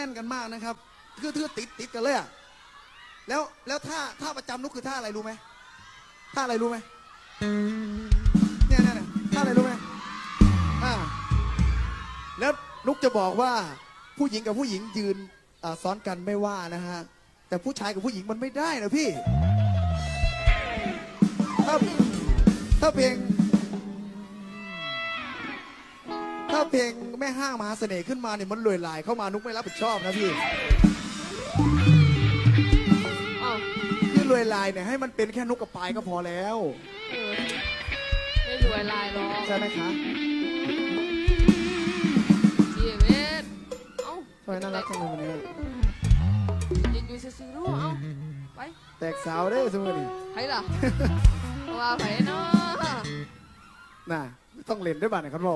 น่นกันมากนะครับคือคือติดติดกันเลยอะแล้วแล้วท่าท่าประจำนุกคือท่าอะไรรู้ไหมท่าอะไรรู้ไหมเนี่ยเนี่ยเนี่ยท่าอะไรรู้ไหมอ่าแล้วนุกจะบอกว่าผู้หญิงกับผู้หญิงยืนอ่าซ้อนกันไม่ว่านะฮะแต่ผู้ชายกับผู้หญิงมันไม่ได้นะพี่ถ้าถ้าเพลง เพลงแม่ห้างมหาเสน่ห์ขึ้นมาเนี่ยมันลอยลายเข้ามานุกไม่รับผิดชอบนะพี่อ้าวคือลอยลายเนี่ยให้มันเป็นแค่นุกกับปลายก็พอแล้ว เออไม่รวยลายหรอกใช่ไหมคะดีเวทเอ้าทำไมน่ารักจังเลยวันนี้ยืนอยู่ซื่อๆดูเอ้าไปแตกสาวได้อสมมติไผล่ะว่าไผเนาะน่ะต้องเล่นด้วยบ้านนะครับโบ